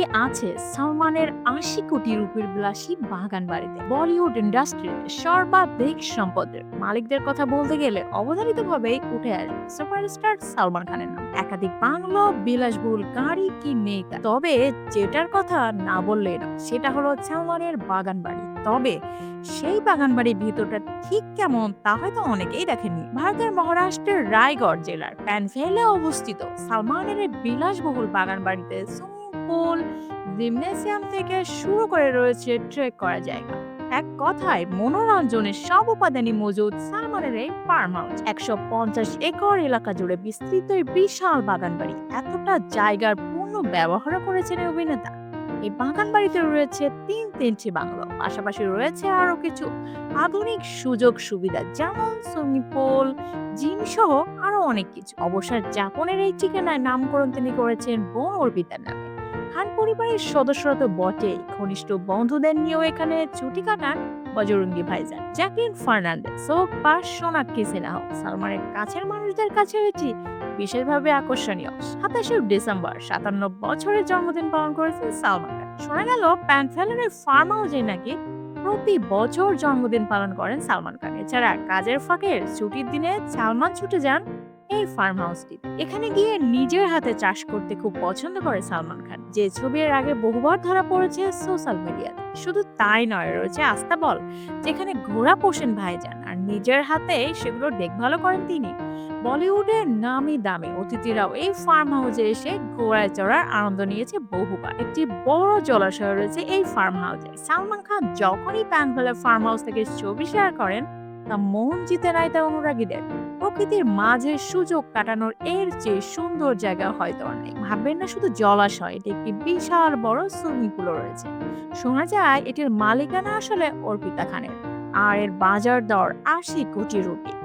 কি আছে সালমানের আশি কোটি রুপির বিলাসী বাগান বাড়িতে, বলিউড ইন্ডাস্ট্রিতে সর্বাধিক সম্পদের মালিকদের কথা বলতে গেলে অবধারিতভাবেই উঠে আসবে সুপারস্টার সালমান খানের নাম। একাধিক বাংলো বিলাসবহুল গাড়ি কি নেই তবে যেটার কথা না বললে না সেটা হলো সালমানের বাগান বাড়ি। তবে সেই বাগান বাড়ির ভিতরটা ঠিক কেমন তা হয়তো অনেকেই দেখেননি। ভারতের মহারাষ্ট্রের রায়গড় জেলার প্যানভেলে অবস্থিত সালমানের বিলাসবহুল বাগান বাড়িতে পুল জিমনেসিয়াম থেকে শুরু করে রয়েছে ট্রেক করা জায়গা। এক কথায়, মনোরঞ্জনের সব উপাদানই মজুদ সালমানের এই ফার্ম হাউস একশো পঞ্চাশ একর এলাকা জুড়ে বিস্তৃত বিশাল বাগান বাড়ি এতটা জায়গার পূর্ণ ব্যবহার করেছেন অভিনেতা। এই বাগান বাড়িতে রয়েছে তিন তিনটি বাংলো, পাশাপাশি রয়েছে আরও কিছু আধুনিক সুযোগ সুবিধা যেমন সুইমিং পুল, জিম সহ আরও অনেক কিছু। অবসর যাপনের এই ঠিকানায় নামকরণ তিনি করেছেন বোন অর্পিতার নামে। খান পরিবারের সদস্যরা তো বটেই। ঘনিষ্ঠ বন্ধুদের নিয়েও এখানে ছুটি কাটান বজরঙ্গি ভাইজান জ্যাকলিন ফার্নান্ডেস হোক বা সোনাক্ষী সিনহা হোক। সালমানের কাছের মানুষদের কাছে এটি বিশেষভাবে আকর্ষণীয়। সাতাশে ডিসেম্বর, সাতান্ন বছরের জন্মদিন পালন করেছেন সালমান খান। শোনা গেল প্যান্থেলের ফার্ম হাউসে নাকি প্রতি বছর জন্মদিন পালন করেন সালমান খান। এছাড়া কাজের ফাঁকের ছুটির দিনে সালমান ছুটে যান এই ফার্ম হাউসটি এখানে গিয়ে নিজের হাতে চাষ করতে খুব পছন্দ করে সালমান খান। যে ছবি এর আগে বহুবার ধরা পড়েছে সোশ্যাল মিডিয়াতে। শুধু তাই নয়, রয়েছে আস্তাবল, যেখানে ঘোড়া পোষেন ভাইজান আর নিজের হাতে সেগুলো দেখভালও করেন তিনি। বলিউডের নামি দামি অতিথিরাও এই ফার্ম হাউসে এসে ঘোড়ায় চড়ার আনন্দ নিয়েছে বহুবার। একটি বড় জলাশয় রয়েছে এই ফার্ম হাউসে সালমান খান যখনই প্যানভেলের ফার্ম হাউস থেকে ছবি শেয়ার করেন তা মন জিতে নেয় তার অনুরাগীদের। প্রকৃতির মাঝে সুযোগ কাটানোর এর চেয়ে সুন্দর জায়গা হয়তো অনেক। ভাববেন না, শুধু জলাশয়, এটি একটি বিশাল বড় সুইমিং পুলও রয়েছে। শোনা যায়, এটির মালিকানা আসলে অর্পিতা খানের। আর এর বাজার দর আশি কোটি রুপি।